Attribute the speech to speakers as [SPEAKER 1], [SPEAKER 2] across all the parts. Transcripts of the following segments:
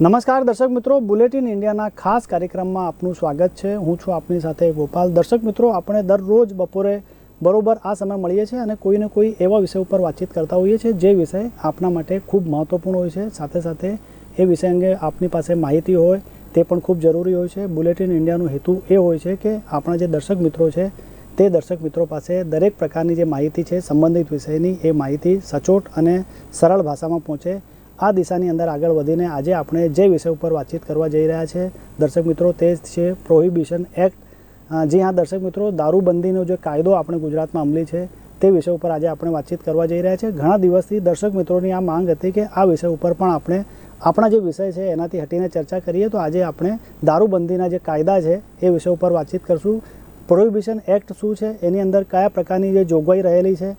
[SPEAKER 1] નમસ્કાર દર્શક મિત્રો, બુલેટિન ઇન્ડિયાના ખાસ કાર્યક્રમમાં આપનું સ્વાગત છે. હું છું આપની સાથે ગોપાલ. દર્શક મિત્રો, આપણે દરરોજ બપોરે બરોબર આ સમય મળીએ છીએ અને કોઈને કોઈ એવા વિષય ઉપર વાતચીત કરતા હોઈએ છીએ જે વિષય આપના માટે ખૂબ મહત્ત્વપૂર્ણ હોય છે. સાથે સાથે એ વિષય અંગે આપની પાસે માહિતી હોય તે પણ ખૂબ જરૂરી હોય છે. બુલેટિન ઇન્ડિયાનો હેતુ એ હોય છે કે આપણા જે દર્શક મિત્રો છે તે દર્શક મિત્રો પાસે દરેક પ્રકારની જે માહિતી છે, સંબંધિત વિષયની એ માહિતી સચોટ અને સરળ ભાષામાં પહોંચે. આ દિશાની અંદર આગળ વધીને આજે આપણે જે વિષય ઉપર વાતચીત કરવા જઈ રહ્યા છે, દર્શક મિત્રો, તે છે પ્રોહિબિશન એક્ટ જી હા, દર્શક મિત્રો, દારૂબંધીનો જે કાયદો આપણે ગુજરાતમાં અમલી છે, તે વિષય ઉપર આજે આપણે વાતચીત કરવા જઈ રહ્યા છે. ઘણા દિવસથી દર્શક મિત્રોની આ માંગ હતી કે આ વિષય ઉપર પણ આપણે આપણા જે વિષય છે એનાથી હટીને ચર્ચા કરીએ, તો આજે આપણે દારૂબંધીના જે કાયદા છે, એ વિષય ઉપર વાતચીત કરશું. પ્રોહિબિશન એક્ટ શું છે? એની અંદર કયા પ્રકારની જે જોગવાઈ રહેલી છે?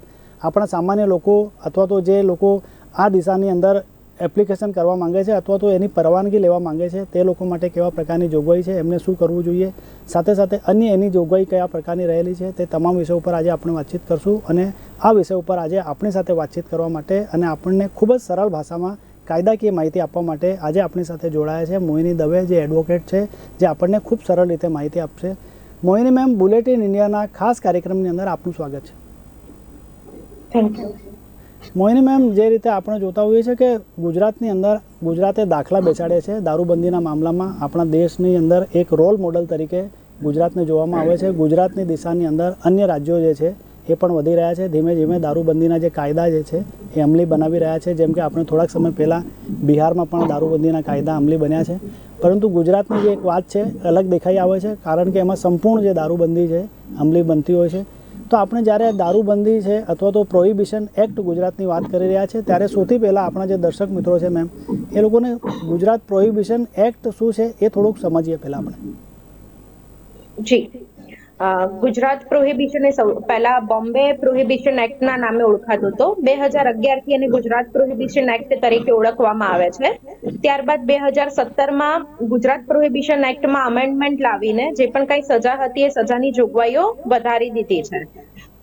[SPEAKER 1] આપણા સામાન્ય લોકો અથવા તો જે લોકો આ દિશાની અંદર એપ્લિકેશન કરવા માંગે છે અથવા તો એની પરવાનગી લેવા માંગે છે, તે લોકો માટે કેવા પ્રકારની જોગવાઈ છે, એમને શું કરવું જોઈએ? સાથે સાથે અન્ય એની જોગવાઈ કયા પ્રકારની રહેલી છે, તે તમામ વિષય ઉપર આજે આપણે વાતચીત કરશું અને આ વિષય ઉપર આજે આપણી સાથે વાતચીત કરવા માટે અને આપણને ખૂબ જ સરળ ભાષામાં કાયદાકીય માહિતી આપવા માટે આજે આપણી સાથે જોડાયા છે મોહિની દવે, જે એડવોકેટ છે, જે આપણને ખૂબ સરળ રીતે માહિતી આપશે. મોહિની મેમ બુલેટિન ઇન્ડિયાના ખાસ કાર્યક્રમની અંદર આપનું સ્વાગત છે.
[SPEAKER 2] થેન્ક યુ
[SPEAKER 1] મોહિની મેમ જે રીતે આપણે જોતા હોઈએ છીએ કે ગુજરાતની અંદર ગુજરાતે દાખલા બેસાડે છે, દારૂબંધીના મામલામાં આપણા દેશની અંદર એક રોલ મોડલ તરીકે ગુજરાતને જોવામાં આવે છે. ગુજરાતની દિશાની અંદર અન્ય રાજ્યો જે છે એ પણ વધી રહ્યા છે. ધીમે ધીમે દારૂબંધીના જે કાયદા જે છે એ અમલી બનાવી રહ્યા છે. જેમ કે આપણે થોડાક સમય પહેલાં બિહારમાં પણ દારૂબંધીના કાયદા અમલી બન્યા છે. પરંતુ ગુજરાતની જે એક વાત છે અલગ દેખાઈ આવે છે, કારણ કે એમાં સંપૂર્ણ જે દારૂબંધી છે અમલી બનતી હોય છે. તો આપણે જ્યારે દારૂબંધી છે અથવા તો પ્રોહિબિશન એક્ટ ગુજરાતની વાત કરી રહ્યા છે, ત્યારે સૌથી પહેલાં આપણા જે દર્શક મિત્રો છે મેમ એ લોકોને ગુજરાત પ્રોહિબિશન એક્ટ શું છે એ થોડુંક સમજીએ પહેલાં આપણે.
[SPEAKER 2] જી. ગુજરાત પ્રોહિબિશન એ પહેલા બોમ્બે પ્રોહિબિશન એક્ટના નામે ઓળખાતો હતો. બે હજાર અગિયારથી એને ગુજરાત પ્રોહિબિશન એક્ટ તરીકે ઓળખવામાં આવે છે. ત્યારબાદ બે હજાર સત્તરમાં ગુજરાત પ્રોહિબિશન એક્ટમાં અમેન્ડમેન્ટ લાવીને જે પણ કઈ સજા હતી એ સજાની જોગવાઈઓ વધારી દીધી છે.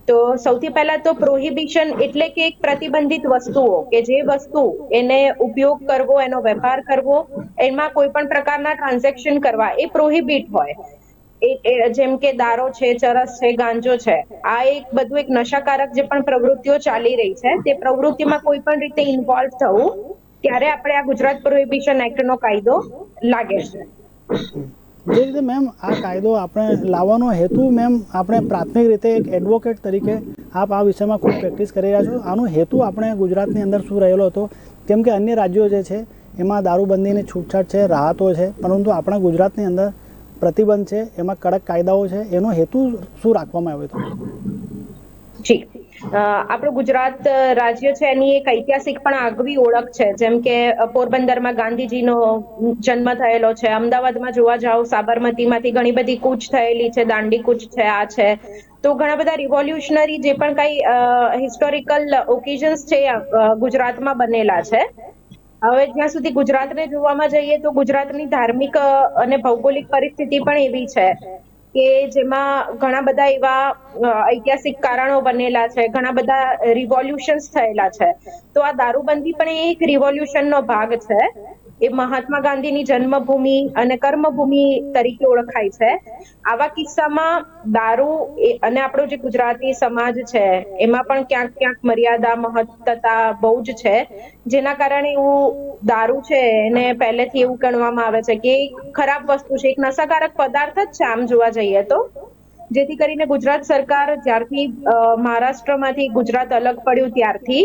[SPEAKER 2] તો સૌથી પહેલા તો પ્રોહિબિશન એટલે કે એક પ્રતિબંધિત વસ્તુઓ કે જે વસ્તુ એને ઉપયોગ કરવો, એનો વેપાર કરવો, એમાં કોઈ પણ પ્રકારના ટ્રાન્ઝેક્શન કરવા એ પ્રોહિબિટ હોય. જેમ કે દારો છે, ચરસ છે, ગાંજો છે, આ એક બધું એક નશાકારક જે પણ પ્રવૃત્તિઓ ચાલી રહી છે, તે પ્રવૃત્તિમાં કોઈ પણ રીતે ઇન્વોલ્વ થવું, ત્યારે આપણે આ ગુજરાત પ્રોહિબિશન એક્ટ નો કાયદો લાગે છે.
[SPEAKER 1] જે રીતે મેમ આ કાયદો આપણે લાવવાનો હેતુ મેમ આપણે પ્રાથમિક રીતે એક એડવોકેટ તરીકે આપ આ વિષયમાં ખૂબ પ્રેક્ટિસ કરી રહ્યા છો. આનો હેતુ આપણે ગુજરાતની અંદર શું રહેલો હતો, કેમ કે અન્ય રાજ્યો જે છે, એમાં દારૂબંધીની છૂટછાટ છે, રાહતો છે, પરંતુ આપણા ગુજરાતની અંદર પ્રતિબંધ છે, એમાં કડક કાયદાઓ છે, એનો હેતુ શું રાખવામાં આવ્યો હતો?
[SPEAKER 2] જી. આપણું ગુજરાત રાજ્ય છે, એની એક ઐતિહાસિક પણ આગવી ઓળખ છે, જેમ કે પોરબંદરમાં ગાંધીજીનો જન્મ થયેલો છે, અમદાવાદમાં જોવા જાઓ, સાબરમતીમાંથી ઘણી બધી કૂચ થયેલી છે, દાંડી કૂચ છે, આ છે. તો ઘણા બધા રિવોલ્યુશનરી જે પણ કઈ હિસ્ટોરિકલ ઓકેઝન્સ છે ગુજરાતમાં બનેલા છે. હવે જ્યાં સુધી ગુજરાતને જોવામાં જઈએ તો ગુજરાતની ધાર્મિક અને ભૌગોલિક પરિસ્થિતિ પણ એવી છે કે જેમાં ઘણા બધા એવા ઐતિહાસિક કારણો બનેલા છે, ઘણા બધા રિવોલ્યુશન્સ થયેલા છે. તો આ દારૂબંધી પણ એક રિવોલ્યુશનનો ભાગ છે. એ મહાત્મા ગાંધીની જન્મભૂમિ અને કર્મભૂમિ તરીકે ઓળખાય છે. આવા કિસ્સામાં દારૂ અને આપણો જે ગુજરાતી સમાજ છે, એમાં પણ ક્યાંક ક્યાંક મર્યાદા, મહત્તતા બહુ જ છે. જેના કારણે એવું દારૂ છે, એને પહેલેથી એવું ગણવામાં આવે છે કે એક ખરાબ વસ્તુ છે, એક નશાકારક પદાર્થ જ છે, આમ જોવા જઈએ તો. જેથી કરીને ગુજરાત સરકાર જ્યારથી મહારાષ્ટ્રમાંથી ગુજરાત અલગ પડ્યું ત્યારથી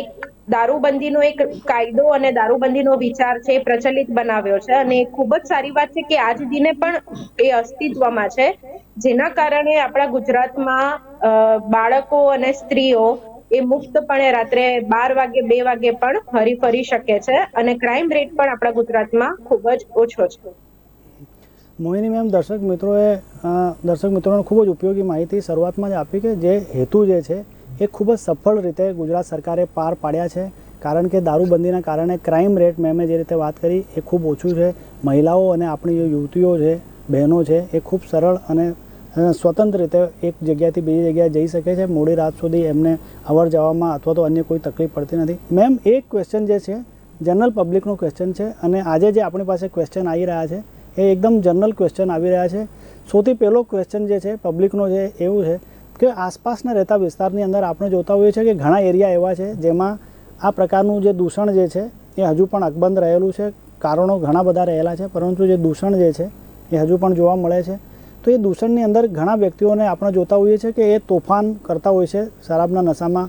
[SPEAKER 2] એક દારૂબંધીનો એક કાયદો અને દારૂબંધીનો વિચાર છે પ્રચલિત બનાવ્યો છે. અને ખૂબ જ સારી વાત છે કે આજ દિને પણ એ અસ્તિત્વમાં છે. જેના કારણે આપણા ગુજરાતમાં બાળકો અને સ્ત્રીઓ એ મુક્તપણે રાત્રે બાર વાગે, બે વાગે પણ હરી ફરી શકે છે અને ક્રાઇમ રેટ પણ આપણા ગુજરાતમાં ખૂબ જ ઓછો છે.
[SPEAKER 1] મોહિની મેમ, દર્શક મિત્રોએ દર્શક મિત્રોને ખૂબ જ ઉપયોગી માહિતી શરૂઆતમાં જ આપી કે જે હેતુ જે છે એ ખૂબ જ સફળ રીતે ગુજરાત સરકારે પાર પાડ્યા છે. કારણ કે દારૂબંધીના કારણે ક્રાઇમ રેટ મેમે જે રીતે વાત કરી, એ ખૂબ ઓછું છે. મહિલાઓ અને આપણી જે યુવતીઓ છે, બહેનો છે, એ ખૂબ સરળ અને સ્વતંત્ર રીતે એક જગ્યાથી બીજી જગ્યાએ જઈ શકે છે. મોડી રાત સુધી એમને અવર જવામાં અથવા તો અન્ય કોઈ તકલીફ પડતી નથી. મેમ, એક ક્વેશ્ચન જે છે જનરલ પબ્લિકનું ક્વેશ્ચન છે અને આજે જે આપણી પાસે ક્વેશ્ચન આવી રહ્યા છે, એ એકદમ જનરલ ક્વેશ્ચન આવી રહ્યા છે. સૌથી પહેલો ક્વેશ્ચન જે છે પબ્લિકનો જે, એવું છે કે આસપાસના રહેતા વિસ્તારની અંદર આપણે જોતા હોઈએ છીએ કે ઘણા એરિયા એવા છે જેમાં આ પ્રકારનું જે દૂષણ જે છે એ હજુ પણ અકબંધ રહેલું છે. કારણો ઘણા બધા રહેલા છે, પરંતુ જે દૂષણ જે છે એ હજુ પણ જોવા મળે છે. તો એ દૂષણની અંદર ઘણા વ્યક્તિઓને આપણે જોતા હોઈએ છીએ કે એ તોફાન કરતા હોય છે શરાબના નશામાં.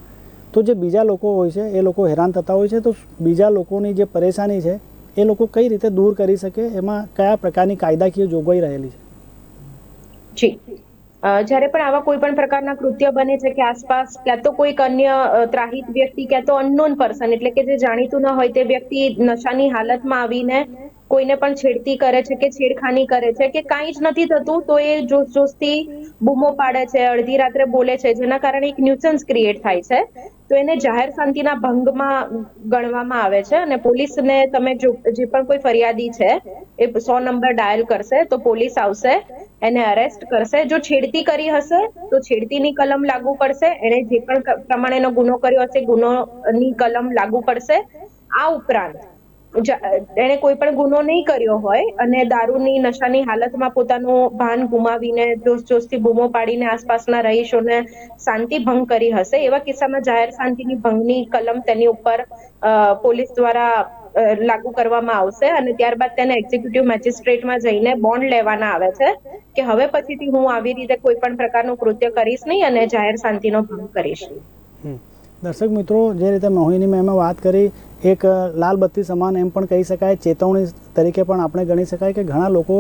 [SPEAKER 1] તો જે બીજા લોકો હોય છે એ લોકો હેરાન થતા હોય છે. તો બીજા લોકોની જે પરેશાની છે એ લોકો કઈ રીતે દૂર કરી શકે? એમાં કયા પ્રકારની કાયદાકીય જોગવાઈ રહેલી છે?
[SPEAKER 2] જી. જ્યારે પણ આવા કોઈ પણ પ્રકારના કૃત્ય બને છે કે આસપાસ ક્યાં તો કોઈક અન્ય ત્રાહિત વ્યક્તિ, ક્યાં તો અનનોન પર્સન એટલે કે જે જાણીતું ન હોય તે વ્યક્તિ નશાની હાલતમાં આવીને કોઈને પણ છેડતી કરે છે કે છેડખાની કરે છે કે કાંઈ જ નથી થતું, તો એ જોશ જોશથી બૂમો પાડે છે, અડધી રાત્રે બોલે છે, જેના કારણે એક ન્યુસન્સ ક્રિએટ થાય છે. તો એને જાહેર શાંતિના ભંગમાં ગણવામાં આવે છે અને પોલીસને તમે જો, જે પણ કોઈ ફરિયાદી છે, એ સો નંબર ડાયલ કરશે, તો પોલીસ આવશે, એને અરેસ્ટ કરશે. જો છેડતી કરી હશે, તો છેડતીની કલમ લાગુ પડશે, એણે જે પણ પ્રમાણેનો ગુનો કર્યો હશે, ગુનોની કલમ લાગુ પડશે. આ ઉપરાંત એણે કોઈ પણ ગુનો નહીં કર્યો હોય અને દારૂની નશાની હાલતમાં પોતાનું ભાન ગુમાવીને જોશ જોશથી બૂમો પાડીને આસપાસના રહીશોને શાંતિ ભંગ કરી હશે, એવા કિસ્સામાં જાહેર શાંતિની ભંગની કલમ તેની ઉપર પોલીસ દ્વારા લાગુ કરવામાં આવશે અને ત્યારબાદ તેને એક્ઝિક્યુટિવ મેજિસ્ટ્રેટમાં જઈને બોન્ડ લેવાના આવે છે કે હવે પછીથી હું આવી રીતે કોઈ પણ પ્રકારનું કૃત્ય કરીશ નહીં અને જાહેર શાંતિનો ભંગ કરીશ નહીં.
[SPEAKER 1] દર્શક મિત્રો, જે રીતે મોહિની મેમે વાત કરી, એક લાલ બત્તી સમાન એમ પણ કહી શકાય, ચેતવણી તરીકે પણ આપણે ગણી શકાય કે ઘણા લોકો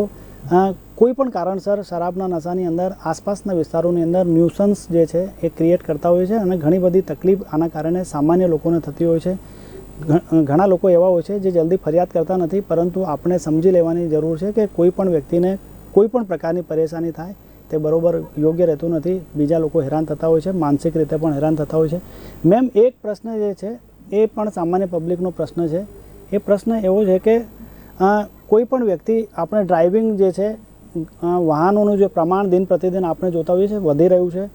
[SPEAKER 1] કોઈ પણ કારણસર શરાબના નશાની અંદર, આસપાસના વિસ્તારોની અંદર ન્યુસન્સ જે છે એ ક્રિએટ કરતા હોય છે અને ઘણી બધી તકલીફ આના કારણે સામાન્ય લોકોને થતી હોય છે. ઘણા લોકો એવા હોય છે જે જલ્દી ફરિયાદ કરતા નથી, પરંતુ આપણે સમજી લેવાની જરૂર છે કે કોઈ પણ વ્યક્તિને કોઈ પણ પ્રકારની પરેશાની થાય તે બરાબર યોગ્ય રહેતું નથી. બીજા લોકો હેરાન થતા હોય છે, માનસિક રીતે પણ હેરાન થતા હોય છે. મેમ, એક પ્રશ્ન જે છે, એ પણ સામાન્ય પબ્લિકનો પ્રશ્ન છે. એ પ્રશ્ન એવો છે કે કોઈ પણ વ્યક્તિ આપણે ડ્રાઇવિંગ જે છે વાહનોનું જે પ્રમાણ દિન પ્રતિદિન આપણે જોતા હોઈએ છીએ, વધી રહ્યું છે.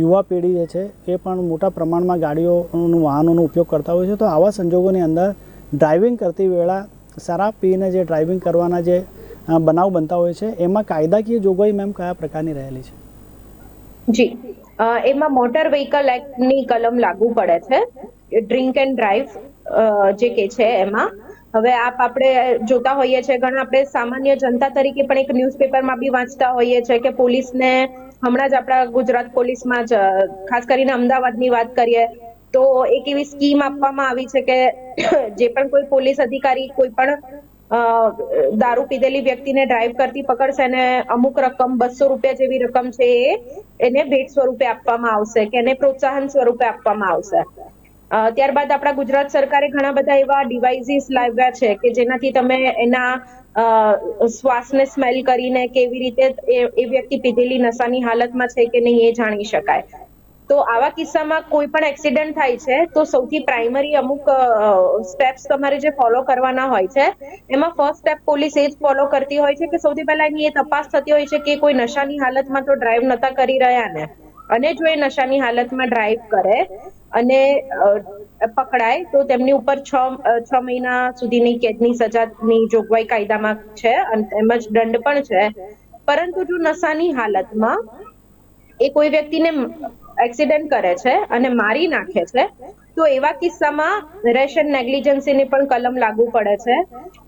[SPEAKER 1] યુવા પેઢી જે છે, એ પણ મોટા પ્રમાણમાં ગાડીઓનું, વાહનોનો ઉપયોગ કરતા હોય છે. તો આવા સંજોગોની અંદર ડ્રાઇવિંગ કરતી વેળા શરાબ પીને જે ડ્રાઇવિંગ કરવાના જે બનાવ બનતા હોય છે. એમાં કાયદાકીય જોગવાઈ મેમ કયા પ્રકારની રહેલી છે?
[SPEAKER 2] જી. એમાં મોટર વ્હીકલ એક્ટની કલમ લાગુ પડે છે. ડ્રિંક એન્ડ ડ્રાઈવ જે કે છે એમાં. હવે આપ આપણે જોતા હોઈએ છીએ, ઘણા આપણે સામાન્ય જનતા તરીકે પણ એક ન્યૂઝપેપરમાં બી વાંચતા હોઈએ છીએ કે પોલીસને હમણાં જ આપણા ગુજરાત પોલીસમાં જ ખાસ કરીને અમદાવાદની વાત કરીએ, તો એક એવી સ્કીમ આપવામાં આવી છે કે જે પણ કોઈ પોલીસ અધિકારી કોઈ પણ દારૂ પીધેલી વ્યક્તિને ડ્રાઈવ કરતી પકડશે અને અમુક રકમ, બસો રૂપિયા જેવી રકમ છે એ, એને ભેટ સ્વરૂપે આપવામાં આવશે કે એને પ્રોત્સાહન સ્વરૂપે આપવામાં આવશે. ત્યારબાદ આપણા ગુજરાત સરકારે ઘણા બધા એવા ડિવાઇસીસ લાવ્યા છે કે જેનાથી તમે એના શ્વાસને સ્મેલ કરીને કેવી રીતે એ વ્યક્તિ પીધેલી નશાની હાલતમાં છે કે નહીં એ જાણી શકાય. તો આવા કિસ્સામાં કોઈ પણ એક્સિડન્ટ થાય છે, તો સૌથી પ્રાઇમરી અમુક સ્ટેપ્સ તમારે જે ફોલો કરવાના હોય છે, એમાં ફર્સ્ટ સ્ટેપ પોલીસ એ જ ફોલો કરતી હોય છે કે સૌથી પહેલા એની એ તપાસ થતી હોય છે કે કોઈ નશાની હાલતમાં તો ડ્રાઈવ નતા કરી રહ્યા ને. અને જો એ નશાની હાલતમાં ડ્રાઈવ કરે અને પકડાય, તો તેમની ઉપર છ છ મહિના સુધીની કેદની સજાની જોગવાઈ કાયદામાં છે, અને તેમજ દંડ પણ છે. પરંતુ જો નશાની હાલતમાં એ કોઈ વ્યક્તિને એક્સિડન્ટ કરે છે અને મારી નાખે છે, તો એવા કિસ્સામાં રેશન નેગ્લિજન્સીની પણ કલમ લાગુ પડે છે.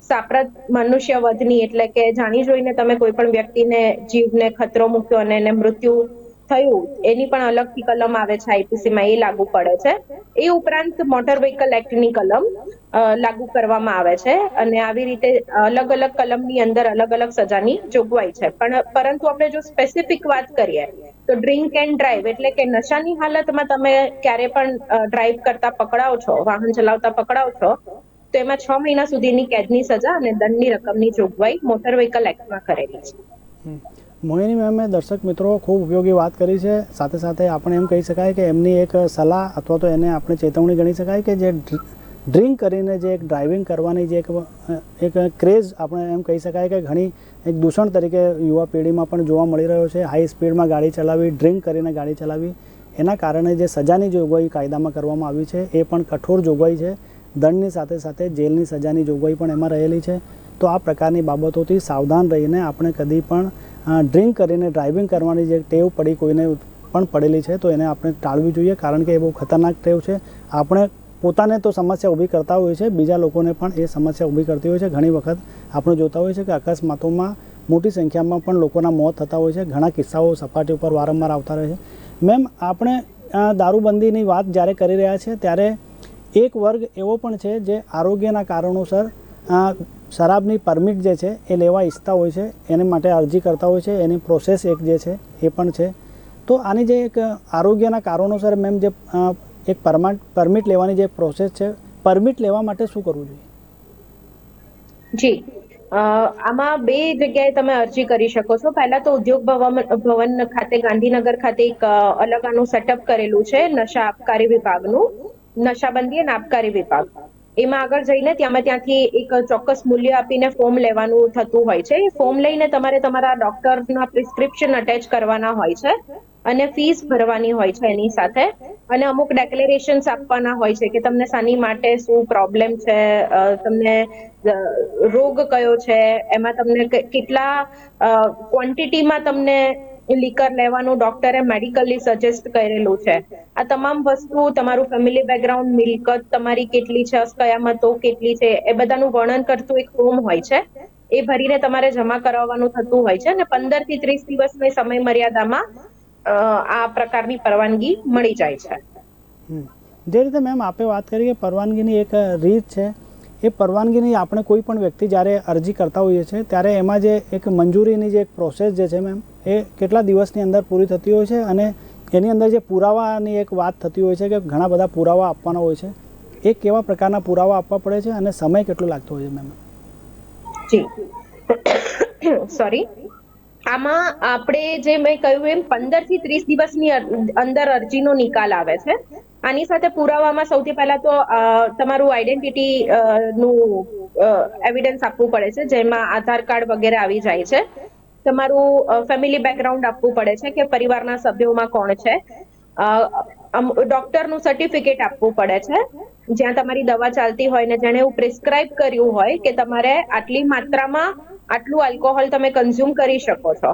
[SPEAKER 2] સાપ્રત મનુષ્ય વધની એટલે કે જાણી જોઈને તમે કોઈ પણ વ્યક્તિને જીવને ખતરો મૂક્યો અને એને મૃત્યુ થયું. એની પણ અલગથી કલમ આવે છે આઈપીસીમાં એ લાગુ પડે છે. એ ઉપરાંત મોટર વ્હીકલ એક્ટની કલમ લાગુ કરવામાં આવે છે અને આવી રીતે અલગ અલગ કલમની અંદર અલગ અલગ સજાની જોગવાઈ છે. પણ પરંતુ આપણે જો સ્પેસિફિક વાત કરીએ, તો ડ્રિંક એન્ડ ડ્રાઈવ એટલે કે નશાની હાલતમાં તમે ક્યારે પણ ડ્રાઈવ કરતા પકડાવ છો, વાહન ચલાવતા પકડાવ છો, તો એમાં છ મહિના સુધીની કેદની સજા અને દંડની રકમની જોગવાઈ મોટર વ્હીકલ એક્ટમાં કરેલી છે.
[SPEAKER 1] મોહિની મેમે દર્શક મિત્રો ખૂબ ઉપયોગી વાત કરી છે. સાથે સાથે આપણે એમ કહી શકાય કે એમની એક સલાહ અથવા તો એને આપણે ચેતવણી ગણી શકાય કે જે ડ્રિંક કરીને જે એક ડ્રાઇવિંગ કરવાની જે એક એક ક્રેઝ આપણે એમ કહી શકાય કે ઘણી એક દૂષણ તરીકે યુવા પેઢીમાં પણ જોવા મળી રહ્યો છે. હાઈ સ્પીડમાં ગાડી ચલાવી, ડ્રિંક કરીને ગાડી ચલાવી, એના કારણે જે સજાની જોગવાઈ કાયદામાં કરવામાં આવી છે એ પણ કઠોર જોગવાઈ છે. દંડની સાથે સાથે જેલની સજાની જોગવાઈ પણ એમાં રહેલી છે. તો આ પ્રકારની બાબતોથી સાવધાન રહીને આપણે કદી પણ ડ્રિંક કરીને ડ્રાઇવિંગ કરવાની જે ટેવ પડી કોઈને પણ પડેલી છે, તો એને આપણે ટાળવી જોઈએ, કારણ કે એ બહુ ખતરનાક ટેવ છે. આપણે પોતાને તો સમસ્યા ઊભી કરતા હોઈએ છે બીજા લોકોને પણ એ સમસ્યા ઊભી કરતી હોય છે. ઘણી વખત આપણે જોતા હોઈએ છીએ કે અકસ્માતોમાં મોટી સંખ્યામાં પણ લોકોના મોત થતા હોય છે. ઘણા કિસ્સાઓ સપાટી ઉપર વારંવાર આવતા રહે છે. મેમ, આપણે દારૂબંધીની વાત જ્યારે કરી રહ્યા છે ત્યારે એક વર્ગ એવો પણ છે જે આરોગ્યના કારણોસર શરાબની પરમિટ જે છે એ લેવા ઈચ્છતા હોય છે, એને માટે અરજી કરતા હોય છે, એની પ્રોસેસ એક જે છે એ પણ છે. તો આની જે એક આરોગ્યના કારણોસર મેમ જે એક પરમાટ પરમિટ લેવાની જે પ્રોસેસ છે, પરમિટ લેવા માટે શું કરવું જોઈએ?
[SPEAKER 2] જી. આમાં બે જગ્યાએ તમે અરજી કરી શકો છો. પહેલા તો ઉદ્યોગ ભવન ખાતે, ગાંધીનગર ખાતે એક અલગ આનું સેટઅપ કરેલું છે, નશા આબકારી વિભાગનું. નશાબંધી અને આબકારી વિભાગ. એમાં આગળ જઈને ત્યાં ત્યાંથી એક ચોક્કસ મૂલ્ય આપીને ફોર્મ લેવાનું થતું હોય છે. એ ફોર્મ લઈને તમારે તમારા ડોક્ટરના પ્રિસ્ક્રિપ્શન અટેચ કરવાના હોય છે અને ફીસ ભરવાની હોય છે એની સાથે. અને અમુક ડેક્લેરેશન્સ આપવાના હોય છે કે તમને શાની માટે શું પ્રોબ્લેમ છે તમને રોગ કયો છે, એમાં તમને કેટલા ક્વોન્ટિટીમાં તમને લીકર લેવાનું ડોક્ટરે મેડિકલી સજેસ્ટ કરેલું છે. આ તમામ વસ્તુ તમારું ફેમિલી બેકગ્રાઉન્ડ, મિલકત તમારી કેટલી છે, અસ્કયામતો કેટલી છે, એ બધાનું વર્ણન કરતું એક ફોર્મ હોય છે. એ ભરીને તમારે જમા કરાવવાનું થતું હોય છે અને પંદરથી ત્રીસ દિવસની સમય મર્યાદામાં આ પ્રકારની પરવાનગી મળી જાય છે.
[SPEAKER 1] જે રીતે મેમ આપે વાત કરી કે પરવાનગીની એક રીત છે એ પરવાનગીની આપણે કોઈ પણ વ્યક્તિ જ્યારે અરજી કરતા હોઈએ છીએ, ત્યારે એમાં જે એક મંજૂરીની જે એક પ્રોસેસ જે છે મેમ એ કેટલા દિવસની અંદર પૂરી થતી હોય છે અને એની અંદર જે પુરાવાની એક વાત થતી હોય છે કે ઘણા બધા પુરાવા આપવાના હોય છે, એ કેવા પ્રકારના પુરાવા આપવા પડે છે અને સમય કેટલો લાગતો હોય છે મેમ
[SPEAKER 2] જી. સોરી આમાં આપણે જે મેં કહ્યું એમ પંદરથી ત્રીસ દિવસની અંદર અરજીનો નિકાલ આવે છે. આની સાથે પુરાવામાં સૌથી પહેલા તો તમારું આઈડેન્ટિટી નું એવિડન્સ આપવું પડે છે, જેમાં આધાર કાર્ડ વગેરે આવી જાય છે. તમારું ફેમિલી બેકગ્રાઉન્ડ આપવું પડે છે કે પરિવારના સભ્યોમાં કોણ છે. ડોક્ટરનું સર્ટિફિકેટ આપવું પડે છે. જ્યાં તમારી દવા ચાલતી હોય ને જેણે એવું પ્રિસ્ક્રાઇબ કર્યું હોય કે તમારે આટલી માત્રામાં આટલું આલ્કોહોલ તમે કન્ઝ્યુમ કરી શકો છો.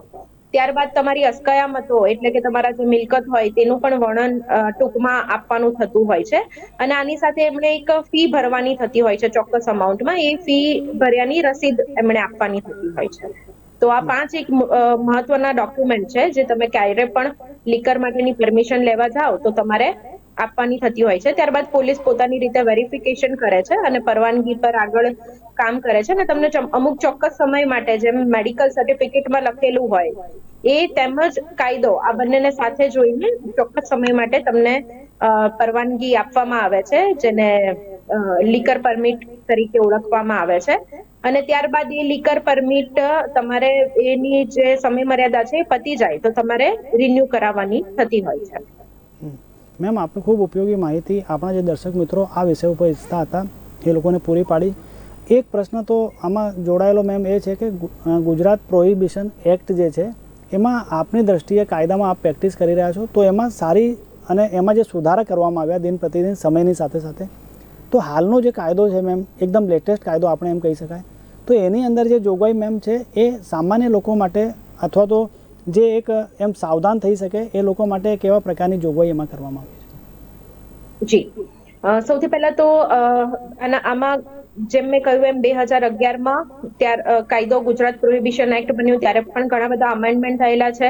[SPEAKER 2] ત્યારબાદ તમારી અસ્કયામતો એટલે કે તમારા જે મિલકત હોય, તેનું પણ વર્ણન ટૂંકમાં આપવાનું થતું હોય છે. અને આની સાથે એમણે એક ફી ભરવાની થતી હોય છે, ચોક્કસ અમાઉન્ટમાં એ ફી ભર્યાની રસીદ એમણે આપવાની થતી હોય છે. તો આ પાંચ એક મહત્વના ડોક્યુમેન્ટ છે, જે તમે ક્યારે પણ લીકર માટેની પરમિશન લેવા જાઓ, તો તમારે આપવાની થતી હોય છે. ત્યારબાદ પોલીસ પોતાની રીતે વેરિફિકેશન કરે છે અને પરવાનગી પર આગળ કામ કરે છે અને તમને અમુક ચોક્કસ સમય માટે જેમ મેડિકલ સર્ટિફિકેટમાં લખેલું હોય એ તેમજ કાયદો આ બંનેને સાથે જોઈને ચોક્કસ સમય માટે તમને પરવાનગી આપવામાં આવે છે, જેને લીકર પરમિટ તરીકે ઓળખવામાં આવે છે. અને ત્યારબાદ એ લીકર પરમિટ તમારે એની જે સમય મર્યાદા છે એ પતી જાય તો તમારે રિન્યુ કરાવવાની થતી હોય છે.
[SPEAKER 1] મેમ આપે ખૂબ ઉપયોગી માહિતી આપણા જે દર્શક મિત્રો આ વિષય ઉપર ઈચ્છતા હતા, એ લોકોને પૂરી પાડી. એક પ્રશ્ન તો આમાં જોડાયેલો મેમ એ છે કે ગુજરાત પ્રોહિબિશન એક્ટ જે છે, એમાં આપની દ્રષ્ટિએ કાયદામાં આપ પ્રેક્ટિસ કરી રહ્યા છો? તો એમાં સારી અને એમાં જે સુધારા કરવામાં આવ્યા દિન પ્રતિદિન, સમયની સાથે સાથે? તો હાલનો જે કાયદો છે મેમ, એકદમ લેટેસ્ટ કાયદો આપણે એમ કહી શકાય. તો એની અંદર જે જોગવાઈ મેમ છે, એ સામાન્ય લોકો માટે અથવા તો જે એક, એમ સાવધાન થઈ શકે એ લોકો માટે કેવા પ્રકારની જોગવાઈ એમાં કરવામાં આવી છે?
[SPEAKER 2] જી. સૌથી પહેલા તો આમાં જેમ મેં કહ્યું એમ, બે હજાર અગિયારમાં ત્યાર કાયદો ગુજરાત પ્રોહિબિશન એક્ટ બન્યું, ત્યારે પણ ઘણા બધા અમેન્ડમેન્ટ થયેલા છે.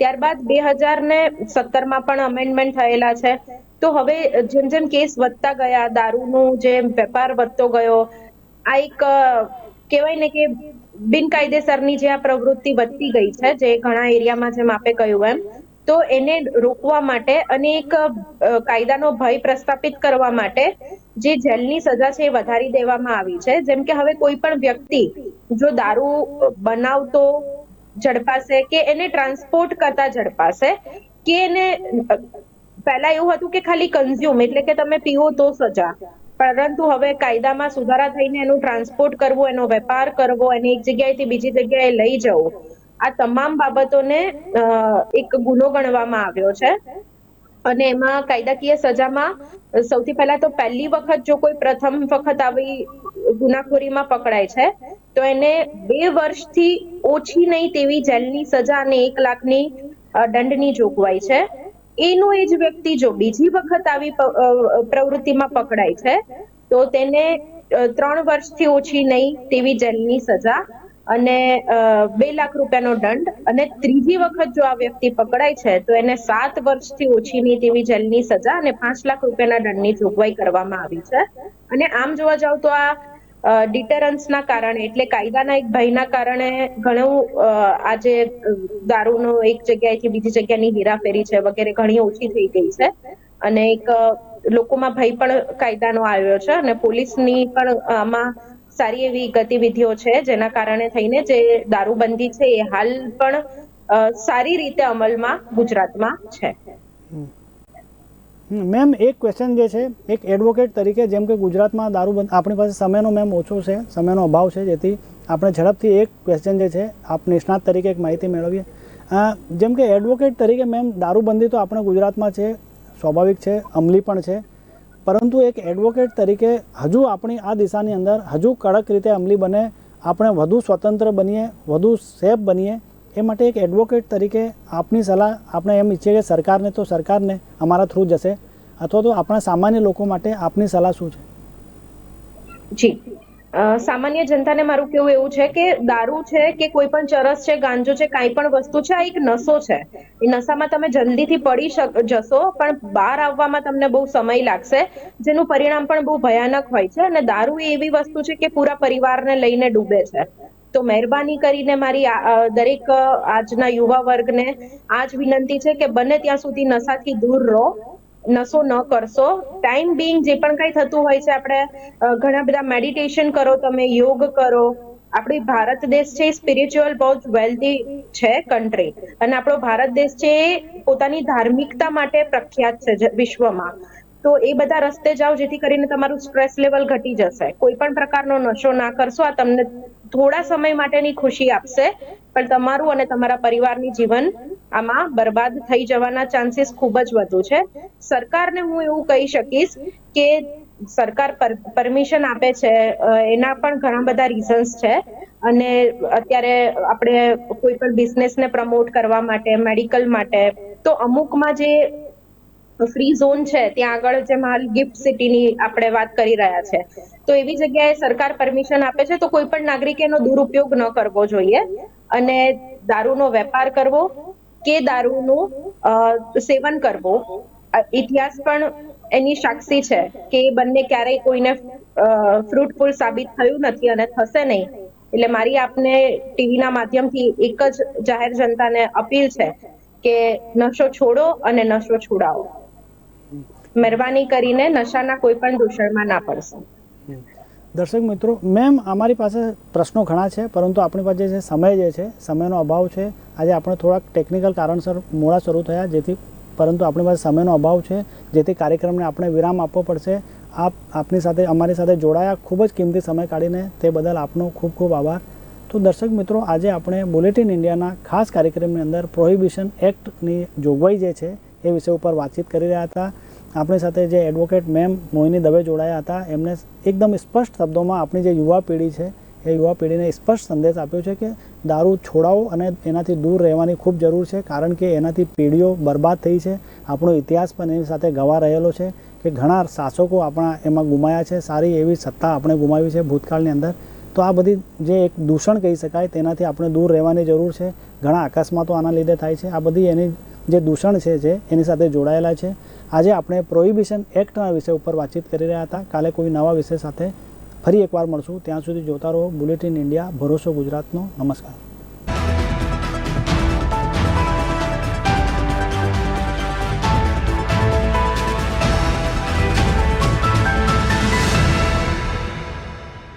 [SPEAKER 2] ત્યારબાદ બે હજાર ને સત્તરમાં પણ અમેન્ડમેન્ટ થયેલા છે. તો હવે જેમ જેમ કેસ વધતા ગયા, દારૂનું જે વેપાર વધતો ગયો, આ એક કહેવાય ને કે બિનકાયદેસરની જે આ પ્રવૃત્તિ વધતી ગઈ છે, જે ઘણા એરિયામાં જેમ આપે કહ્યું એમ, તો એને રોકવા માટે અને એક કાયદાનો ભય પ્રસ્થાપિત કરવા માટે જે જેલની સજા છે એ વધારી દેવામાં આવી છે. જેમ કે હવે કોઈ પણ વ્યક્તિ જો દારૂ બનાવતો ઝડપાશે કે એને ટ્રાન્સપોર્ટ કરતા ઝડપાશે કે એને પહેલા એવું હતું કે ખાલી કન્ઝ્યુમ એટલે કે તમે પીવો તો સજા. પરંતુ હવે કાયદામાં સુધારા થઈને એનું ટ્રાન્સપોર્ટ કરવું, એનો વેપાર કરવો, એને એક જગ્યાએથી બીજી જગ્યાએ લઈ જવું, આ તમામ બાબતોને એક ગુનો ગણવામાં આવ્યો છે. અને એમાં કાયદાકીય સજામાં સૌથી પહેલા તો પહેલી વખત જો કોઈ પ્રથમ વખત આવી ગુનાખોરીમાં પકડાય છે, તો એને બે વર્ષથી ઓછી નહીં તેવી જેલની સજા અને એક લાખની દંડની જોગવાઈ છે. એનો એ જ વ્યક્તિ જો બીજી વખત આવી પ્રવૃત્તિમાં પકડાય છે, તો તેને ત્રણ વર્ષથી ઓછી નહીં તેવી જેલની સજા અને બે લાખ રૂપિયાનો દંડ અને ત્રીજી વખત જો આ વ્યક્તિ પકડાય છે, તો એને સાત વર્ષથી ઓછીની તેવી જેલની સજા અને પાંચ લાખ રૂપિયાના દંડની જોગવાઈ કરવામાં આવી છે. અને આમ જોવા જાવ તો આ ડિટરન્સના કારણે એટલે કાયદાના એક ભયના કારણે ઘણું આજે દારૂનો એક જગ્યાએથી બીજી જગ્યાની હેરાફેરી છે વગેરે ઘણી ઓછી થઈ ગઈ છે. અને એક લોકોમાં ભય પણ કાયદાનો આવ્યો છે અને પોલીસની પણ આમાં સારી એવી ગતિવિધિઓ છે જેના કારણે થઈને જે દારૂબંધી છે એ હાલ પણ સારી રીતે અમલમાં ગુજરાતમાં છે.
[SPEAKER 1] મેમ એક ક્વેશ્ચન જે છે, એક એડવોકેટ તરીકે જેમ કે ગુજરાતમાં દારૂબંધ આપણી પાસે સમયનો મેમ ઓછો છે, સમયનો અભાવ છે, જેથી આપણે ઝડપથી એક ક્વેશ્ચન જે છે, આપ નિષ્ણાત તરીકે એક માહિતી મેળવીએ. જેમ કે એડવોકેટ તરીકે મેમ દારૂબંધી તો આપણે ગુજરાતમાં છે, સ્વાભાવિક છે, અમલી પણ છે, પરંતુ એક એડવોકેટ તરીકે હજુ આપણી આ દિશાની અંદર હજુ કડક રીતે અમલી બને, આપણે વધુ સ્વતંત્ર બનીએ, વધુ સેફ બનીએ એ માટે એક એડવોકેટ તરીકે આપની સલાહ આપણે એમ ઈચ્છીએ કે સરકારને તો સરકારને અમારા થ્રુ જશે. અથવા તો આપણા સામાન્ય લોકો માટે આપની સલાહ શું છે?
[SPEAKER 2] જી. સામાન્ય જનતાને મારું કેવું એવું છે કે દારૂ છે કે કોઈ પણ ચરસ છે, ગાંજો છે, કાંઈ પણ વસ્તુ છે, આ એક નશો છે. એ નશામાં તમે જલ્દીથી પડી જશો, પણ બહાર આવવામાં તમને બહુ સમય લાગશે, જેનું પરિણામ પણ બહુ ભયાનક હોય છે. અને દારૂ એ એવી વસ્તુ છે કે પૂરા પરિવારને લઈને ડૂબે છે. તો મહેરબાની કરીને મારી દરેક આજના યુવા વર્ગને આ જ વિનંતી છે કે બને ત્યાં સુધી નશાથી દૂર રહો, નશો ન કરશો. ટાઈમ બિંગ જે પણ કઈ થતું હોય છે, આપણે ઘણા બધા મેડિટેશન કરો તમે, યોગ કરો. આપણી ભારત દેશ છે સ્પિરિચ્યુઅલ બહુ જ વેલ્ધી છે કન્ટ્રી અને આપણો ભારત દેશ છે એ પોતાની ધાર્મિકતા માટે પ્રખ્યાત છે વિશ્વમાં. તો એ બધા રસ્તે જાઓ જેથી કરીને તમારું સ્ટ્રેસ લેવલ ઘટી જશે. કોઈ પણ પ્રકારનો નશો ના કરશો, આ તમને થોડા સમય માટેની ખુશી આપશે, પણ તમારું અને તમારા પરિવારની જીવન આમાં બરબાદ થઈ જવાના ચાન્સીસ ખૂબ જ વધુ છે. સરકારને હું એવું કહી શકીશ કે સરકાર પરમિશન આપે છે એના પણ ઘણા બધા રીઝન્સ છે. અને અત્યારે આપણે કોઈ પણ બિઝનેસને પ્રમોટ કરવા માટે મેડિકલ માટે, તો અમુકમાં જે ફ્રી ઝોન છે, ત્યાં આગળ જે હાલ ગિફ્ટ સિટીની આપણે વાત કરી રહ્યા છે. તો એવી જગ્યાએ સરકાર પરમિશન આપે છે, તો કોઈ પણ નાગરિકે એનો દુરુપયોગ ન કરવો જોઈએ અને દારૂનો વેપાર કરવો કે દારૂનું સેવન કરવો. ઇતિહાસ પણ એની સાક્ષી છે કે એ બંને ક્યારેય કોઈને ફ્રૂટફુલ સાબિત થયું નથી અને થશે નહીં. એટલે મારી આપને ટીવીના માધ્યમથી એક જ જાહેર જનતાને અપીલ છે કે નશો છોડો અને નશો છોડાવો. મહેરબાની કરીને નશાના કોઈ પણ દૂષણમાં ના પડશો.
[SPEAKER 1] દર્શક મિત્રો, મેમ અમારી પાસે પ્રશ્નો ઘણા છે, પરંતુ આપણી પાસે જે સમય જે છે, સમયનો અભાવ છે. આજે આપણે થોડાક ટેકનિકલ કારણસર મોડા શરૂ થયા, જેથી પરંતુ આપણી પાસે સમયનો અભાવ છે, જેથી કાર્યક્રમને આપણે વિરામ આપવો પડશે. આપ આપની સાથે, અમારી સાથે જોડાયા. ખૂબ જ કિંમતી સમય કાઢીને તે બદલ આપનો ખૂબ ખૂબ આભાર. તો દર્શક મિત્રો, આજે આપણે બુલેટિન ઇન્ડિયાના ખાસ કાર્યક્રમની અંદર પ્રોહિબિશન એક્ટની જોગવાઈ જે છે, એ વિષય ઉપર વાતચીત કરી રહ્યા હતા. આપણી સાથે જે એડવોકેટ મેમ મોહિની દવે જોડાયા હતા, એમને એકદમ સ્પષ્ટ શબ્દોમાં આપણી જે યુવા પેઢી છે, એ યુવા પેઢીને સ્પષ્ટ સંદેશ આપ્યો છે કે દારૂ છોડાવો અને એનાથી દૂર રહેવાની ખૂબ જરૂર છે, કારણ કે એનાથી પેઢીઓ બરબાદ થઈ છે. આપણો ઇતિહાસ પણ એની સાથે ગવા રહેલો છે કે ઘણા શાસકો આપણા એમાં ગુમાયા છે, સારી એવી સત્તા આપણે ગુમાવી છે ભૂતકાળની અંદર. તો આ બધી જે એક દૂષણ કહી શકાય, તેનાથી આપણે દૂર રહેવાની જરૂર છે. ઘણા અકસ્માતો આના લીધે થાય છે. આ બધી એની જે દૂષણ છે જે એની સાથે જોડાયેલા છે. આજે આપણે પ્રોહિબિશન એક્ટના વિષય ઉપર વાતચીત કરી રહ્યા હતા. કાલે કોઈ નવા વિષય સાથે ફરી એકવાર મળશું. ત્યાં સુધી જોતા રહો. બુલેટિન ઇન્ડિયા ભરોસો ગુજરાતનો. નમસ્કાર.